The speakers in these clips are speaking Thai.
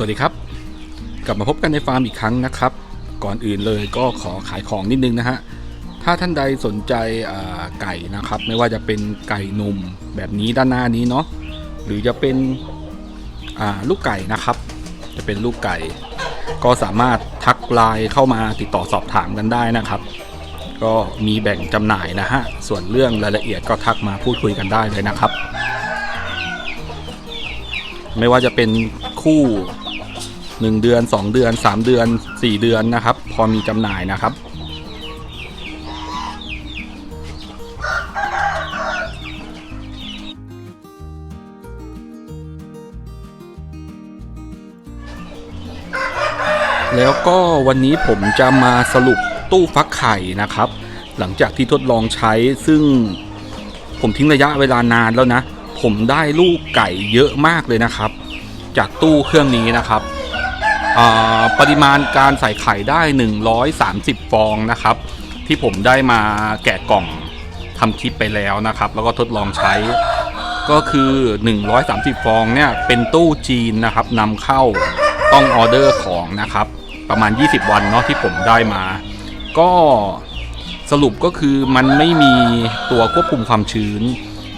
สวัสดีครับ กลับมาพบกันในฟาร์มอีกครั้งนะครับ ก่อนอื่นเลยก็ขอขายของนิดนึงนะฮะถ้าท่านใดสนใจไก่นะครับ ไม่ว่าจะเป็นไก่นมแบบนี้ด้านหน้านี้เนาะหรือจะเป็นลูกไก่นะครับ จะเป็นลูกไก่ ก็สามารถทักไลน์เข้ามาติดต่อสอบถามกันได้นะครับ ก็มีแบ่งจำหน่ายนะฮะส่วนเรื่องรายละเอียดก็ทักมาพูดคุยกันได้เลยนะครับ ไม่ว่าจะเป็นคู่ 1 เดือน 2 เดือน 3 เดือน 4 เดือนนะครับ พอมีจำหน่ายนะครับ แล้วก็วันนี้ผมจะมาสรุปตู้ฟักไข่นะครับ หลังจากที่ทดลองใช้ซึ่งผมทิ้งระยะเวลานานแล้วนะ ผมได้ลูกไก่เยอะมากเลยนะครับ จากตู้เครื่องนี้นะครับ ปริมาณการใส่ไข่ได้ 130 ฟองนะครับ ที่ผมได้มาแกะกล่องทำคลิปไปแล้วนะครับ แล้วก็ทดลองใช้ ก็คือ 130 ฟองเนี่ยเป็นตู้จีนนะครับนำเข้าต้องออเดอร์ของนะครับ ประมาณ 20 วันเนาะที่ผมได้มา ก็สรุปก็คือมันไม่มีตัวควบคุมความชื้น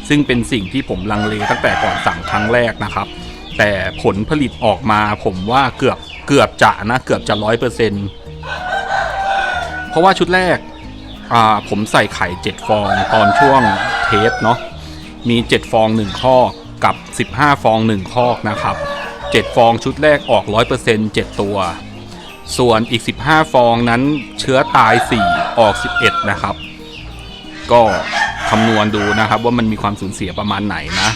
ซึ่งเป็นสิ่งที่ผมลังเลตั้งแต่ก่อนสั่งครั้งแรกนะครับ แต่ผลผลิตออกมาผมว่าเกือบ เกือบจะนะเกือบจะร้อยเปอร์เซ็นต์เพราะว่าชุดแรกอ่าผมใส่ไข่7ฟองตอนช่วงเทสเนาะมี7ฟอง1คอกับ15ฟอง1คอนะครับ7ฟองชุดแรกออก100% 7ตัว ส่วนอีก15ฟองนั้นเชื้อตาย4ออก11นะครับ ก็คำนวณดูนะครับว่ามันมีความสูญเสียประมาณไหนนะ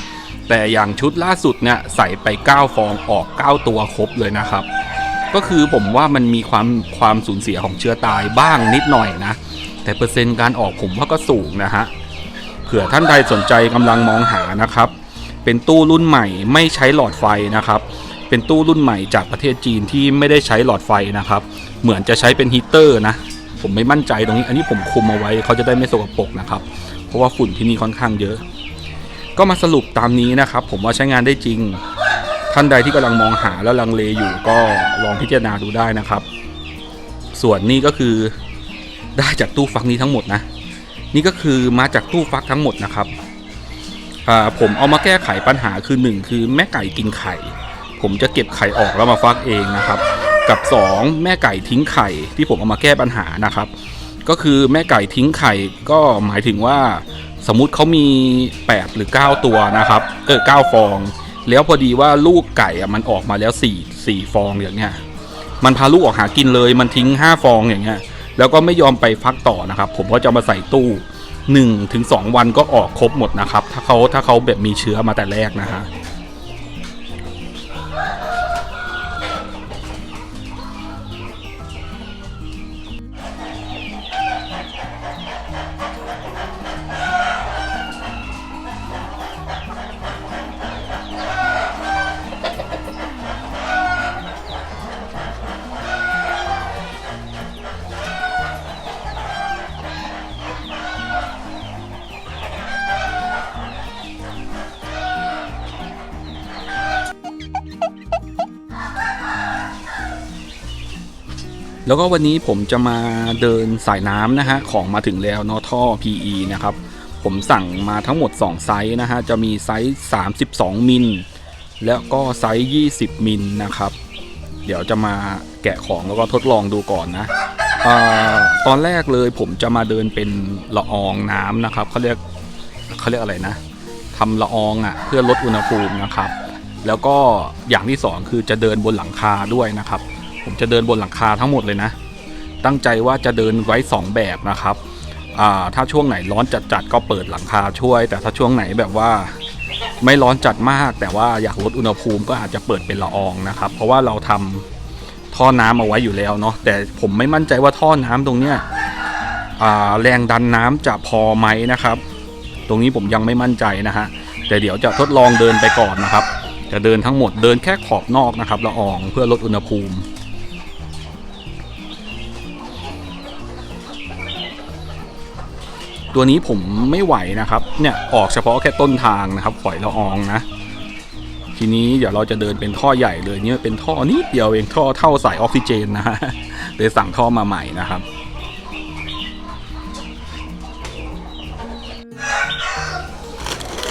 แต่อย่างชุดล่าสุดเนี่ยใส่ไป 9 ฟองออก 9 ตัวครบเลยนะครับ ก็คือผมว่ามันมีความความสูญเสียของเชื้อตายบ้างนิดหน่อยนะ แต่เปอร์เซ็นต์การออกผมว่าก็สูงนะฮะเผื่อท่านใดสนใจกำลังมองหานะครับ เป็นตู้รุ่นใหม่ไม่ใช้หลอดไฟนะครับ เป็นตู้รุ่นใหม่จากประเทศจีนที่ไม่ได้ใช้หลอดไฟนะครับ เหมือนจะใช้เป็นฮีเตอร์นะ ผมไม่มั่นใจตรงนี้ อันนี้ผมคุมเอาไว้เขาจะได้ไม่สกปรกนะครับ เพราะว่าฝุ่นที่นี่ค่อนข้างเยอะ ก็มาสรุปตามนี้นะครับ ผมว่าใช้งานได้จริง ท่านใดที่กำลังมองหาและลังเลอยู่ก็ลองพิจารณาดูได้นะครับ ส่วนนี้ก็คือได้จากตู้ฟักนี้ทั้งหมดนะ นี่ก็คือมาจากตู้ฟักทั้งหมดนะครับผมเอามาแก้ไขปัญหาคือหนึ่งคือแม่ไก่กินไข่ ผมจะเก็บไข่ออกแล้วมาฟักเองนะครับ กับ 2 แม่ไก่ทิ้งไข่ที่ผมเอามาแก้ปัญหานะครับ ก็คือแม่ไก่ทิ้งไข่ก็หมายถึงว่าสมมุติเขามี 8 หรือ 9 ตัวนะครับเออ9ฟอง แล้วพอดีว่าลูกไก่อะมันออกมาแล้วสี่สี่ฟองอย่างเงี้ย มันพาลูกออกหากินเลย มันทิ้งห้าฟองอย่างเงี้ย แล้วก็ไม่ยอมไปฟักต่อนะครับ ผมก็จะมาใส่ตู้1ถึง2วันก็ออกครบหมดนะครับ ถ้าเขาถ้าเขาแบบมีเชื้อมาแต่แรกนะฮะ แล้วก็วันนี้ผมจะมาเดินสายน้ำนะฮะของมาถึงแล้วนอท่อ PE นะครับผมสั่งมาทั้งหมด 2 ไซส์นะฮะจะมีไซส์ 32 มิล แล้วก็ไซส์ 20 มิลนะครับ เดี๋ยวจะมาแกะของแล้วก็ทดลองดูก่อนนะอตอนแรกเลยผมจะมาเดินเป็นละอองน้ำนะครับเขาเรียกเขาเรียกอะไรนะทำละอองอะ่ะเพื่อลดอุณหภูมินะครับ แล้วก็อย่างที่สองคือจะเดินบนหลังคาด้วยนะครับ ผมจะเดินบนหลังคาทั้งหมดเลยนะ ตั้งใจว่าจะเดินไว้ 2 แบบนะครับถ้าช่วงไหนร้อนจัดๆก็เปิดหลังคาช่วย แต่ถ้าช่วงไหนแบบว่าไม่ร้อนจัดมาก แต่ว่าอยากลดอุณหภูมิก็อาจจะเปิดเป็นละอองนะครับ เพราะว่าเราทำท่อน้ำเอาไว้อยู่แล้วเนาะแต่ผมไม่มั่นใจว่าท่อน้ำตรงเนี้ยแรงดันน้ำจะพอไหมนะครับ ตรงนี้ผมยังไม่มั่นใจนะฮะแต่เดี๋ยวจะทดลองเดินไปก่อนนะครับ จะเดินทั้งหมดเดินแค่ขอบนอกนะครับละอองเพื่อลดอุณหภูมิ ตัวนี้ผมไม่ไหวนะครับ เนี่ยออกเฉพาะแค่ต้นทางนะครับปล่อยละอองนะ ทีนี้เดี๋ยวเราจะเดินเป็นท่อใหญ่เลยเนี่ยเป็นท่อนิดเดียวเองท่อเท่าสายออกซิเจนนะฮะเลยสั่งท่อมาใหม่นะครับ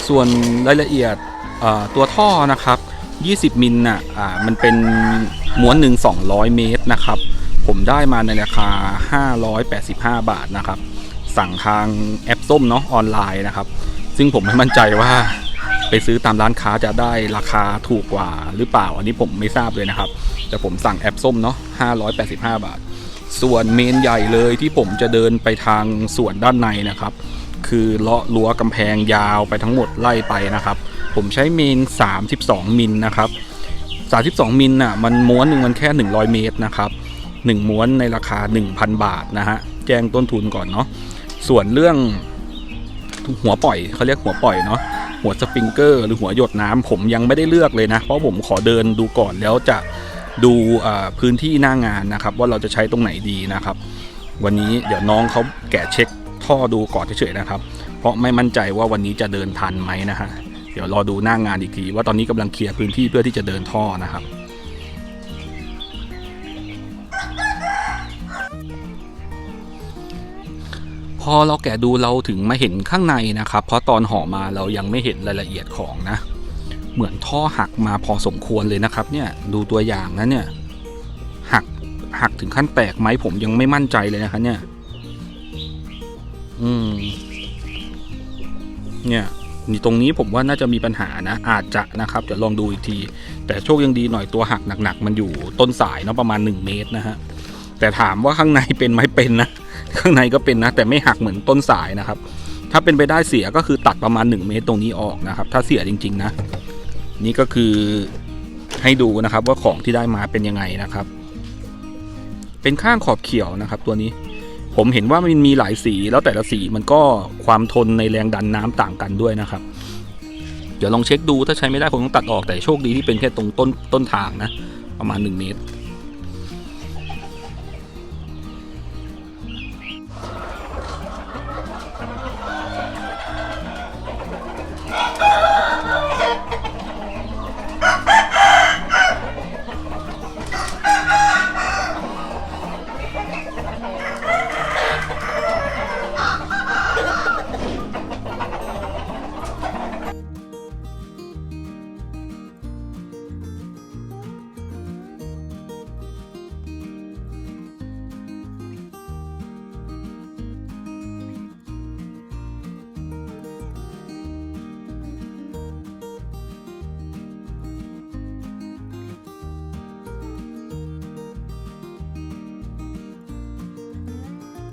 ส่วนรายละเอียดตัวท่อนะครับ 20 มิลน่ะมันเป็นม้วนหนึ่ง200 เมตรนะครับ ผมได้มาในราคา 585 บาทนะครับ สั่งทางแอปส้มเนาะออนไลน์นะครับ ซึ่งผมไม่มั่นใจว่าไปซื้อตามร้านค้าจะได้ราคาถูกกว่าหรือเปล่า อันนี้ผมไม่ทราบเลยนะครับ แต่ผมสั่งแอปส้มเนาะ585 บาท ส่วนเมนใหญ่เลยที่ผมจะเดินไปทางส่วนด้านในนะครับ คือเลาะรั้วกำแพงยาวไปทั้งหมดไล่ไปนะครับ ผมใช้เมน 32 มิลนะครับ 32 มิลน่ะมันม้วนหนึ่งมันแค่ 100 เมตรนะครับ 1 ม้วนในราคา 1,000 บาทนะฮะ แจ้งต้นทุนก่อนเนาะ ส่วนเรื่องหัวปล่อยเขาเรียกหัวปล่อยเนาะหัวสปริงเกอร์หรือหัวหยดน้ำผมยังไม่ได้เลือกเลยนะ เพราะผมขอเดินดูก่อนแล้วจะดูพื้นที่หน้างานนะครับ ว่าเราจะใช้ตรงไหนดีนะครับ วันนี้เดี๋ยวน้องเขาแกะเช็คท่อดูก่อนเฉยๆนะครับ เพราะไม่มั่นใจว่าวันนี้จะเดินทันไหมนะฮะเดี๋ยวรอดูหน้างานอีกทีว่าตอนนี้กำลังเคลียร์พื้นที่เพื่อที่จะเดินท่อนะครับ พอเราแกะดูเราถึงมาเห็นข้างในนะครับ เพราะตอนห่อมาเรายังไม่เห็นรายละเอียดของนะ เหมือนท่อหักมาพอสมควรเลยนะครับ เนี่ยดูตัวอย่างนะเนี่ยหักหักถึงขั้นแตกไหมผมยังไม่มั่นใจเลยนะครับเนี่ย อืม เนี่ยนี่ตรงนี้ผมว่าน่าจะมีปัญหานะ อาจจะนะครับเดี๋ยวลองดูอีกที แต่โชคยังดีหน่อยตัวหักหนักๆ มันอยู่ต้นสายเนาะประมาณ 1 เมตรนะฮะ แต่ถามว่าข้างในเป็นไหมเป็นนะ ข้างในก็เป็นนะ แต่ไม่หักเหมือนต้นสายนะครับ ถ้าเป็นไปได้เสียก็คือตัดประมาณ 1 เมตรตรงนี้ออกนะครับ ถ้าเสียจริง ๆ นะ นี่ก็คือให้ดูนะครับว่าของที่ได้มาเป็นยังไงนะครับ เป็นข้างขอบเขียวนะครับ ตัวนี้ผมเห็นว่ามันมีหลายสีแล้วแต่ละสีมันก็ความทนในแรงดันน้ำต่างกันด้วยนะครับ เดี๋ยวลองเช็คดูถ้าใช้ไม่ได้คงต้องตัดออกแต่โชคดีที่เป็นแค่ตรงต้นต้นทางนะ ประมาณ 1 เมตร